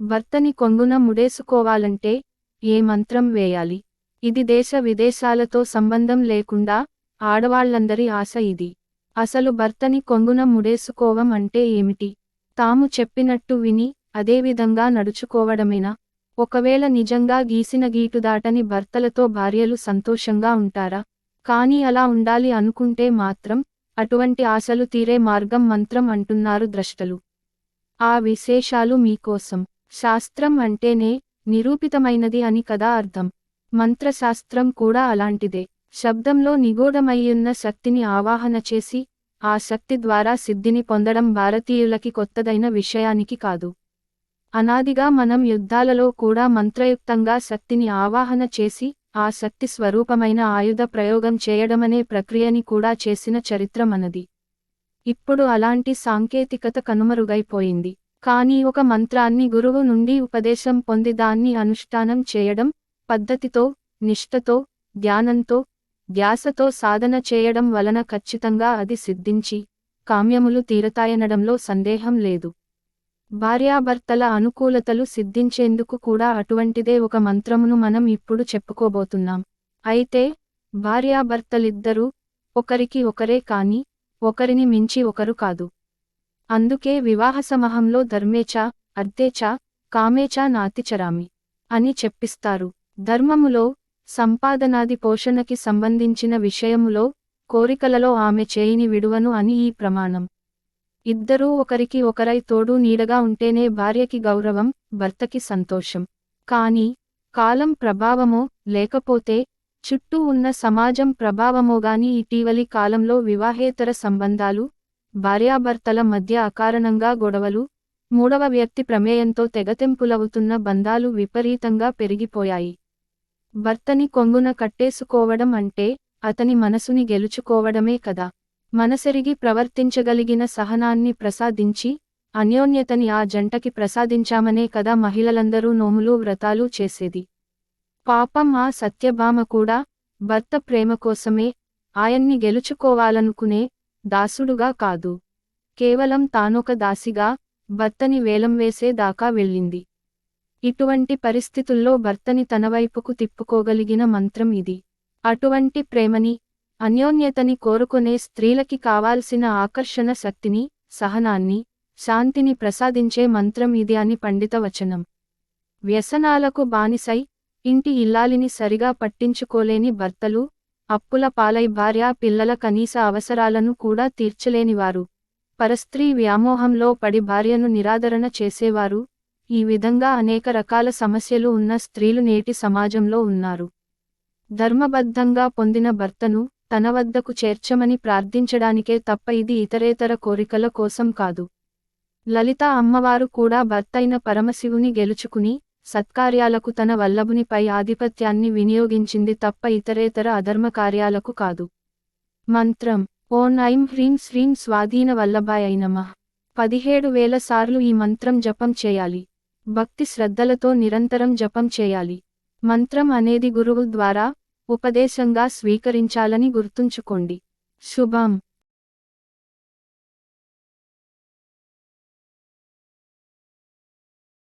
భర్తని కొంగున ముడేసుకోవాలంటే ఏ మంత్రం వేయాలి? ఇది దేశ విదేశాలతో సంబంధం లేకుండా ఆడవాళ్ళందరి ఆశ ఇది. అసలు భర్తని కొంగున ముడేసుకోవం అంటే ఏమిటి? తాము చెప్పినట్టు విని అదేవిధంగా నడుచుకోవడమేనా? ఒకవేళ నిజంగా గీసిన గీటు దాటని భర్తలతో భార్యలు సంతోషంగా ఉంటారా? కానీ అలా ఉండాలి అనుకుంటే మాత్రం అటువంటి ఆశలు తీరే మార్గం మంత్రం అంటున్నారు ద్రష్టలు. ఆ విశేషాలు మీకోసం. శాస్త్రం అంటేనే నిరూపితమైనది అని కదా అర్థం. మంత్రశాస్త్రం కూడా అలాంటిదే. శబ్దంలో నిగూఢమయ్యున్న శక్తిని ఆవాహన చేసి ఆ శక్తి ద్వారా సిద్ధిని పొందడం భారతీయులకి కొత్తదైన విషయానికి కాదు. అనాదిగా మనం యుద్ధాలలో కూడా మంత్రయుక్తంగా శక్తిని ఆవాహన చేసి ఆ శక్తి స్వరూపమైన ఆయుధ ప్రయోగం చేయడమనే ప్రక్రియని కూడా చేసిన చరిత్ర మనది. ఇప్పుడు అలాంటి సాంకేతికత కనుమరుగైపోయింది. కానీ ఒక మంత్రాన్ని గురువు నుండి ఉపదేశం పొంది దాన్ని అనుష్ఠానం చేయడం పద్ధతితో నిష్ఠతో ధ్యానంతో ధ్యాసతో సాధన చేయడం వలన ఖచ్చితంగా అది సిద్ధించి కామ్యములు తీరతాయనడంలో సందేహం లేదు. భార్యాభర్తల అనుకూలతలు సిద్ధించేందుకు కూడా అటువంటిదే ఒక మంత్రమును మనం ఇప్పుడు చెప్పుకోబోతున్నాం. అయితే భార్యాభర్తలిద్దరూ ఒకరికి ఒకరే కాని ఒకరిని మించి ఒకరు కాదు. అందుకే వివాహ సమహంలో ధర్మేచ అర్థేచ కామేచ నాతిచరామి అని చెప్పిస్తారు. ధర్మములో సంపాదనాది పోషణకి సంబంధించిన విషయములో కోరికలలో ఆమె చేయిని విడువను అని ఈ ప్రమాణం. ఇద్దరూ ఒకరికి ఒకరై తోడు నీడగా ఉంటేనే భార్యకి గౌరవం భర్తకి సంతోషం. కాని కాలం ప్రభావమో లేకపోతే చుట్టూ ఉన్న సమాజం ప్రభావమోగాని ఇటీవలి కాలంలో వివాహేతర సంబంధాలు భార్యాభర్తల మధ్య అకారణంగా గొడవలు మూడవ వ్యక్తి ప్రమేయంతో తెగతెంపులవుతున్న బంధాలు విపరీతంగా పెరిగిపోయాయి. భర్తని కొంగున కట్టేసుకోవడం అంటే అతని మనసుని గెలుచుకోవడమే కదా. మనసెరిగి ప్రవర్తించగలిగిన సహనాన్ని ప్రసాదించి అన్యోన్యతని ఆ జంటకి ప్రసాదించామనే కదా మహిళలందరూ నోములు వ్రతాలు చేసేది. పాపం ఆ సత్యభామ కూడా భర్త ప్రేమ కోసమే ఆయన్ని గెలుచుకోవాలనుకునే దాసుడుగా కాదు. కేవలం తానొక దాసిగా భర్తని వేలం వేసే దాకా వెళ్ళింది. ఇటువంటి పరిస్థితుల్లో భర్తని తనవైపుకు తిప్పుకోగలిగిన మంత్రం ఇది. అటువంటి ప్రేమని అన్యోన్యతని కోరుకునే స్త్రీలకి కావాల్సిన ఆకర్షణ శక్తిని సహనాన్ని శాంతిని ప్రసాదించే మంత్రం ఇది అని పండిత వచనం. వ్యసనాలకు బానిసై ఇంటి ఇల్లాలిని సరిగా పట్టించుకోలేని భర్తలు అప్పుల పాలై భార్య పిల్లల కనీస అవసరాలను కూడా తీర్చలేనివారు. పరస్త్రీ వ్యామోహంలో పడి భార్యను నిరాదరణ చేసేవారు. ఈ విధంగా అనేక రకాల సమస్యలు ఉన్న స్త్రీలు నేటి సమాజంలో ఉన్నారు. ధర్మబద్ధంగా పొందిన భర్తను తన వద్దకు చేర్చమని ప్రార్థించడానికే తప్ప ఇది ఇతరేతర కోరికల కోసం కాదు. లలిత అమ్మవారు కూడా భర్తైన పరమశివుని గెలుచుకుని సత్కార్యాలకు తన వల్లభునిపై ఆధిపత్యాన్ని వినియోగించింది తప్ప ఇతరేతర అధర్మ కార్యాలకు కాదు. మంత్రం ఓం ఐం హ్రీం శ్రీం స్వాధీన వల్లభాయ నమః. పదిహేడు వేల సార్లు ఈ మంత్రం జపం చేయాలి. భక్తి శ్రద్ధలతో నిరంతరం జపం చేయాలి. మంత్రం అనేది గురువు ద్వారా ఉపదేశంగా స్వీకరించాలని గుర్తుంచుకోండి. శుభం.